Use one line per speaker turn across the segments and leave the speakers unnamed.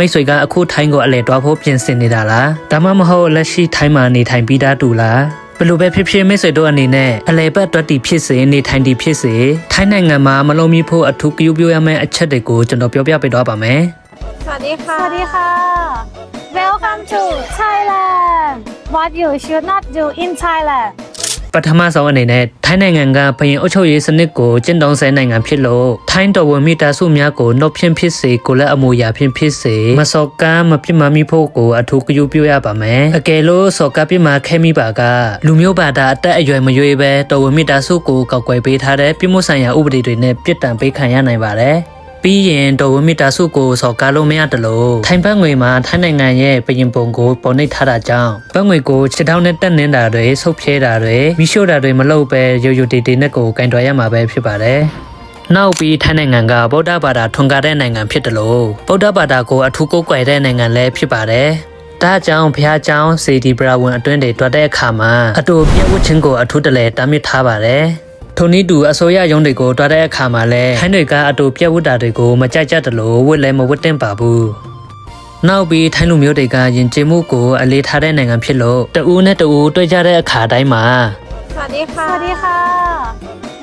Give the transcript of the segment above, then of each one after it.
မိတ်ဆွေကအခုထိုင်းကိုအလဲတွားဖို့ပြင်ဆင်နေတာလားဒါမှမဟုတ်လက်ရှိထိုင်းမှာနေထိုင်ပြီးသားတူလားဘလို့ပဲဖြစ်ဖြစ်မိတ်ဆွေတို့အနေနဲ့အလဲပတ်တွက်တီဖြစ်စေနေထိုင်တီဖြစ်စေထိုင်းနိုင်ငံမှာမလုံးမီဖို့အထူးကြိုးပြရမယ့်အချက်တွေကိုကျွန်တော်ပြောပြပေးသွားပါမယ်
สวัสดีค่ะ
สวัสดีค่ะ Welcome to Thailand What you should not do in Thailand
ပထမဆုံးအနေနဲ့ထိုင်းနိုင်ငံကဘရင်အုပ်ချုပ်ရေးစနစ်ကိုကျင့်သုံးဆဲနိုင်ငံဖြစ်လို့ထိုင်းတော်ဝင်မိသားစုများကိုနှုတ်ဖြင့်ဖြစ်စေကိုလည်းအမူအရာဖြင့်ဖြစ်စေမစော်ကားမပြစ်မမိဖို့ကိုအထူးကြိုးပြရပါမယ်အကယ်လို့စော်ကားပြစ်မှာခဲမိပါကလူမျိုးဘာသာအသက်အရွယ်မရွေးပဲတော်ဝင်မိသားစုကိုကောက်ွယ်ပေးထားတဲ့ပြစ်မှုဆိုင်ရာဥပဒေတွေနဲ့ပြစ်ဒဏ်ပေးခံရနိုင်ပါတယ် ပြီးရင်တော်ဝမီတာစုကိုစော်ကားလို့မရတလို့ထိုင်ဘတ်ငွေမှာထိုင်းနိုင်ငံရဲ့ပရင်ပုံကိုပေါ်နှိပ်ထားတာကြောင့်ဘတ်ငွေကိုခြေထောက်နဲ့တက်နေတာတွေဆုပ်ဖြဲတာတွေမိရှို့တာတွေမလုပ်ပဲရိုးရိုးတေးတေးနဲ့ကိုကင်တွယ်ရမှာပဲဖြစ်ပါတယ်နောက်ပြီးထိုင်းနိုင်ငံကဗုဒ္ဓဘာသာထွန်ကားတဲ့နိုင်ငံဖြစ်တယ်လို့ဗုဒ္ဓဘာသာကိုအထူးကိုးကွယ်တဲ့နိုင်ငံလည်းဖြစ်ပါတယ်။ဒါကြောင့်ဘုရားကျောင်းစေတီပရာဝန်အတွင်းတွေတွက်တဲ့အခါမှာအတူပြည့်ဝတ်ခြင်းကိုအထူးတလဲတားမြစ်ထားပါတယ်။ ထိုနည်းတူအစိုးရရုံးတွေကိုတွားတဲ့အခါမှာလည်းဟန်တွေကအတူပြက်ဝတ်တာတွေကိုမကြိုက်ကြတလို့ဝတ်လည်းမဝတ်တင်ပါဘူးနောက်ပြီးထိုင်းလူမျိုးတွေကယဉ်ကျေးမှုကိုအလေးထားတဲ့နိုင်ငံဖြစ်လို့တူဦးနဲ့တူဦးတွေ့ကြတဲ့အခါတိုင်းမှာ
สวัสดีค่ะ
สวัสดีค่ะ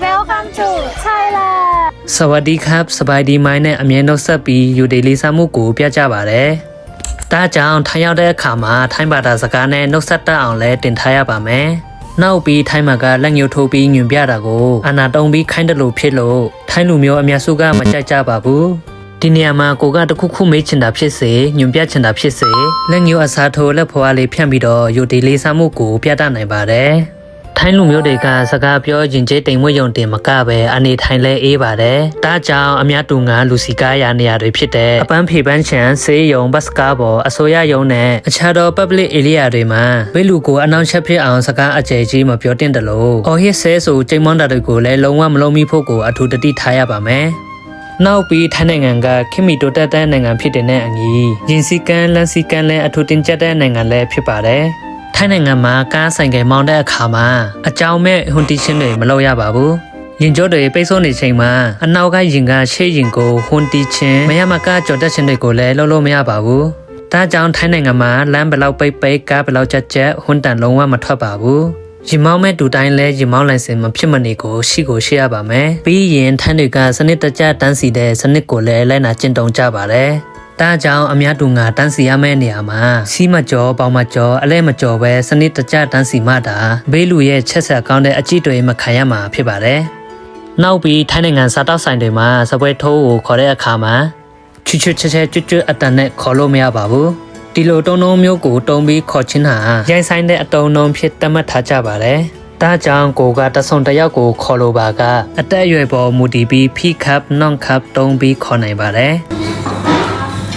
Welcome to Thailand
สวัสดีครับစပိုင်ဒီမိုင်းနဲ့အမြင်တော့ဆက်ပြီးယူဒေလေးစားမှုကိုပြကြပါရယ်။ဒါကြောင့်ထိုင်းရောက်တဲ့အခါမှာထိုင်းဘာသာစကားနဲ့နှုတ်ဆက်တတ်အောင်လဲတင်ထားရပါမယ်။ နောက်ပြီးထိုင်းမှာကလက်ညှိုးထိုးပြီးညွန်ပြတာကိုအနာတုံးပြီးခိုင်းတယ်လို့ဖြစ်လို့ထိုင်းလူမျိုးအများစုကမကြိုက်ကြပါဘူး။ဒီနေရာမှာကိုကတခုခုမေးချင်တာဖြစ်စေညွန်ပြချင်တာဖြစ်စေလက်ညှိုးအစားထိုးလက်ဖွားလေးဖြန့်ပြီးတော့ယူဒေလေးစားမှုကိုပြတတ်နိုင်ပါတယ်။ ထိုင်းလူမျိုးတွေကစကားပြောရင်ကျဲတိမ်မွေ့ယုံတင်မကပဲအနေထိုင်လဲအေးပါတယ်။ဒါကြောင့်အများတူငါလူစီကားရာနေရာတွေဖြစ်တဲ့အပန်းဖေပန်းချန်ဆေးရုံဘတ်စကားပေါ်အစိုးရရုံးနဲ့အခြားသော public area တွေမှာဘိလူကိုအနောက်ချက်ဖြစ်အောင်စကားအကျယ်ကြီးမပြောတင်တယ်လို့အော်ဟစ်ဆဲဆိုချိန်မွန်တာတွေကိုလည်းလုံးဝမလုံးမိဖို့ကိုအထူးတတိထားရပါမယ်။နောက်ပြီးထိုင်းနိုင်ငံကခင်မီတိုတက်တဲ့နိုင်ငံဖြစ်တဲ့နဲ့အညီရင်စီကန်းလန်စီကန်းလည်းအထူးတင်ကျပ်တဲ့နိုင်ငံလည်းဖြစ်ပါတယ်။ ထိုင်းနိုင်ငံမှာကားဆိုင်ကယ်မောင်းတဲ့အခါမှာအကြောင်းမဲ့ဟွန်တီချင်းတွေမလုပ်ရပါဘူး။ရင်ကျော်တွေပိတ်ဆို့နေချိန်မှာအနောက်ကရင်ကရှေ့ရင်ကိုဟွန်တီချင်းမရမကကြော်တက်ချင်းတွေကိုလည်းလုပ်လို့မရပါဘူး။ဒါကြောင့်ထိုင်းနိုင်ငံမှာလမ်းဘယ်လောက်ပိတ်ပိတ်ကားဘယ်လောက်ကြက်ကြက်ဟွန်တန်လုံးဝမထွက်ပါဘူး။ရင်မောင်းမဲ့တူတိုင်းလဲရင်မောင်းလိုင်စင်မဖြစ်မနေကိုရှိကိုရှိရပါမယ်။ပြီးရင်ထိုင်းတွေကစနစ်တကျတန်းစီတဲ့စနစ်ကိုလည်းလိုက်နာကျင့်သုံးကြပါတယ်။ ဒါကြောင့်အများတူငါတန်းစီရမယ့်နေရာမှာစီးမကျော်ပေါင်မကျော်အလဲမကျော်ပဲစနစ်တကျတန်းစီမှတာဘေးလူရဲ့ချက်ဆက်ကောင်းတဲ့အကြည့်တွေမခံရမှာဖြစ်ပါတယ်။နောက်ပြီးထိုင်းနိုင်ငံစားတောက်ဆိုင်တွေမှာစပွဲထိုးကိုခေါ်တဲ့အခါမှာချွတ်ချွတ်ချက်ချက်ကျွတ်ကျွတ်အတန်နဲ့ခေါ်လို့မရပါဘူး။ဒီလိုတုံးတုံးမျိုးကိုတုံးပြီးခေါ်ချင်းဟာရိုင်းဆိုင်တဲ့အတုံးတုံးဖြစ်သတ်မှတ်ထားကြပါတယ်။ဒါကြောင့်ကိုကတဆုံတစ်ယောက်ကိုခေါ်လိုပါကအတက်အရွယ်ပေါ်မူတည်ပြီးဖိခပ်နှောင့်ခပ်တုံးပြီးခေါ်နိုင်ပါတယ်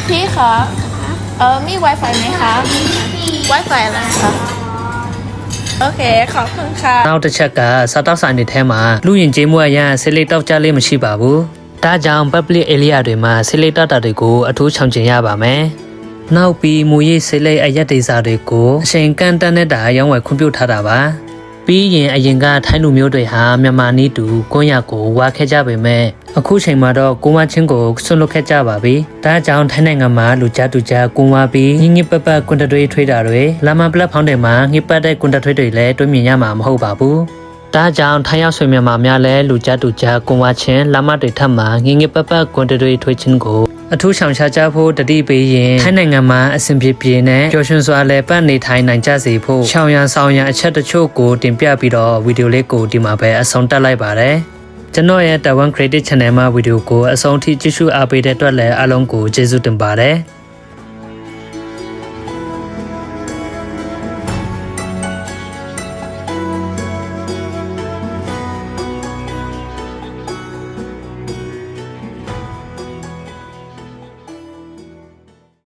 พี่คะเออมี Wi-Fi ไหมคะ Wi-Fi อะไรคะโอเค ขอบคุณค่ะ
။နောက်တစ်ချက်ကစားတောက်ဆိုင်တွေထဲမှာလူရင်ကျေးမှုအရဆေးလိတ်တောက်ကြလေးမရှိပါဘူး။ဒါကြောင့် public area တွေမှာဆေးလိတ်တောက်တာတွေကိုအထူးချောင်ကျင်ရပါမယ်။နောက်ပြီးမူရေးဆေးလိတ်အရက်ဒေစာတွေကိုအချိန်ကန့်တန်းတဲ့တာရောင်းဝယ်ခွင့်ပြုထားတာပါ။ပြီးရင်အရင်ကထိုင်းလူမျိုးတွေဟာမြန်မာနီးတူကိုရကိုဝါခဲ့ကြပေမဲ့ အခုချိန်မှာတော့ကိုမချင်းကိုဆွန့်လွတ်ခဲ့ကြပါပြီ။ဒါကြောင့်ထိုင်းနိုင်ငံမှာလူကြတူကြကိုဝါပြီးညင်ညစ်ပတ်ပတ်ကွန်တတွေထွေးတာတွေလာမပလက်ဖောင်းတွေမှာညစ်ပတ်တဲ့ကွန်တထွေးတွေလည်းတွေ့မြင်ရမှာမဟုတ်ပါဘူး။ဒါကြောင့်ထိုင်းရောက်ဆွေမြန်မာများလည်းလူကြတူကြကွန်ဝါချင်းလမတွေထပ်မှာငင်းငယ်ပပကွန်တတွေထွေးချင်းကိုအထူးဆောင်ရှားကြဖို့တတိပေးရင်ထိုင်းနိုင်ငံမှာအဆင်ပြေပြေနဲ့ပျော်ရွှင်စွာလည်းပတ်နေထိုင်နိုင်ကြစေဖို့ရှောင်ရန်ဆောင်ရန်အချက်တချို့ကိုတင်ပြပြီးတော့ဗီဒီယိုလေးကိုဒီမှာပဲအဆုံးတက်လိုက်ပါတယ် ကျွန်တော်ရဲ့ Taiwan Credit Channel မှာဗီဒီယိုကိုအဆုံးထိကြည့်ရှုအားပေးတဲ့အတွက်လည်းအားလုံးကိုကျေးဇူးတင်ပါတယ်။